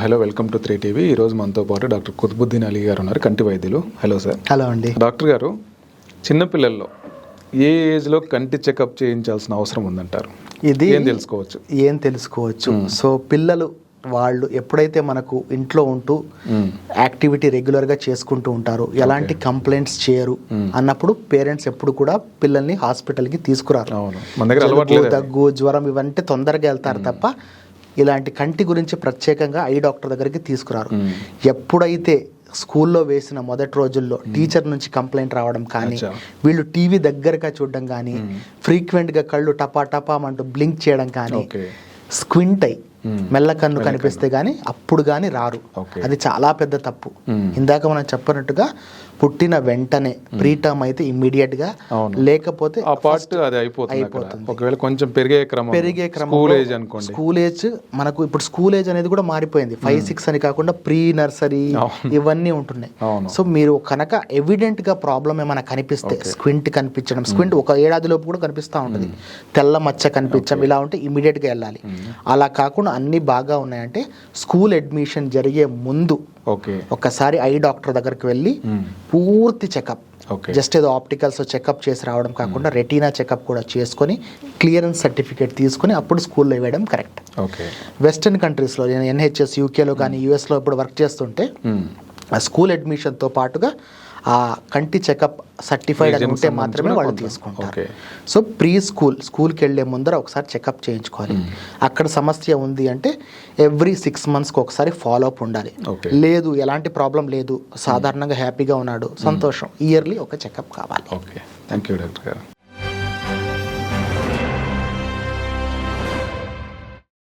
Hello welcome to three TV. ఈరోజు మనతో పాటు డాక్టర్ కుతుబుద్దీన్ అలీ గారు ఉన్నారు కంటి వైద్యులు. Hello sir. హలో అండి. డాక్టర్ గారు చిన్నపిల్లల్లో ఏ ఏజ్లో కంటి చెకప్ చేయించాల్సిన అవసరం ఉందంటారు? ఇది ఏం తెలుసుకోవచ్చు? ఏం తెలుసుకోవచ్చు? సో పిల్లలు వాళ్ళు ఎప్పుడైతే మనకు ఇంట్లో ఉంటూ యాక్టివిటీ రెగ్యులర్గా చేసుకుంటూ ఉంటారు ఎలాంటి కంప్లైంట్స్ చేయరు అన్నప్పుడు పేరెంట్స్ ఎప్పుడు కూడా పిల్లల్ని హాస్పిటల్కి తీసుకురారు. దగ్గర దగ్గు జ్వరం ఇవంటే తొందరగా వెళ్తారు తప్ప ఇలాంటి కంటి గురించి ప్రత్యేకంగా ఐ డాక్టర్ దగ్గరికి తీసుకురారు. ఎప్పుడైతే స్కూల్లో వేసిన మొదటి రోజుల్లో టీచర్ నుంచి కంప్లైంట్ రావడం కానీ. వీళ్ళు టీవీ దగ్గరగా చూడడం కానీ ఫ్రీక్వెంట్గా కళ్ళు టపా టపా అంటూ బ్లింక్ చేయడం కానీ స్క్వింట్ అయి మెల్ల కన్ను కనిపిస్తే కానీ అప్పుడు కానీ రారు. అది చాలా పెద్ద తప్పు. ఇందాక మనం చెప్పినట్టుగా పుట్టిన వెంటనే ప్రీటర్మ్ అయితే ఇమ్మీడియట్గా. లేకపోతే అయిపోతుంది ఒకవేళ కొంచెం పెరిగే క్రమం పెరిగే క్రమం స్కూల్ ఏజ్ అనుకోండి. స్కూల్ ఏజ్ మనకు ఇప్పుడు స్కూల్ ఏజ్ అనేది కూడా మారిపోయింది. ఫైవ్ సిక్స్ అని కాకుండా ప్రీ నర్సరీ ఇవన్నీ ఉంటున్నాయి. సో మీరు కనుక ఎవిడెంట్గా ప్రాబ్లం ఏమైనా కనిపిస్తే స్క్వింట్ కనిపించడం. స్క్వింట్ ఒక ఏడాది లోపు కూడా కనిపిస్తూ ఉంటుంది. తెల్ల మచ్చ కనిపించడం ఇలా ఉంటే ఇమీడియట్గా వెళ్ళాలి. అలా కాకుండా అన్ని బాగా ఉన్నాయంటే స్కూల్ అడ్మిషన్ జరిగే ముందు ఓకే. ఒక్కసారి ఐ డాక్టర్ దగ్గరికి వెళ్ళి పూర్తి చెకప్. ఓకే. జస్ట్ ఏదో ఆప్టికల్స్ చెకప్ చేసి రావడం కాకుండా రెటీనా చెకప్ కూడా చేసుకొని క్లియరెన్స్ సర్టిఫికేట్ తీసుకొని అప్పుడు స్కూల్లో వేయడం కరెక్ట్. ఓకే. వెస్టర్న్ కంట్రీస్లో నేను ఎన్హెచ్ఎస్ యూకేలో కానీ యూఎస్లో ఇప్పుడు వర్క్ చేస్తుంటే ఆ స్కూల్ అడ్మిషన్తో పాటుగా ఆ కంటి చెకప్ సర్టిఫైడ్ అని ఉంటే మాత్రమే వాళ్ళు తీసుకుంటారు. సో ప్రీ స్కూల్ స్కూల్కి వెళ్ళే ముందర ఒకసారి చెకప్ చేయించుకోవాలి. అక్కడ సమస్య ఉంది అంటే ఎవ్రీ సిక్స్ మంత్స్కి ఒకసారి ఫాలో అప్ ఉండాలి లేదు ఎలాంటి ప్రాబ్లం లేదు సాధారణంగా హ్యాపీగా ఉన్నాడు సంతోషం ఇయర్లీ ఒక చెకప్ కావాలి. ఓకే. థ్యాంక్ యూ డాక్టర్ గారు.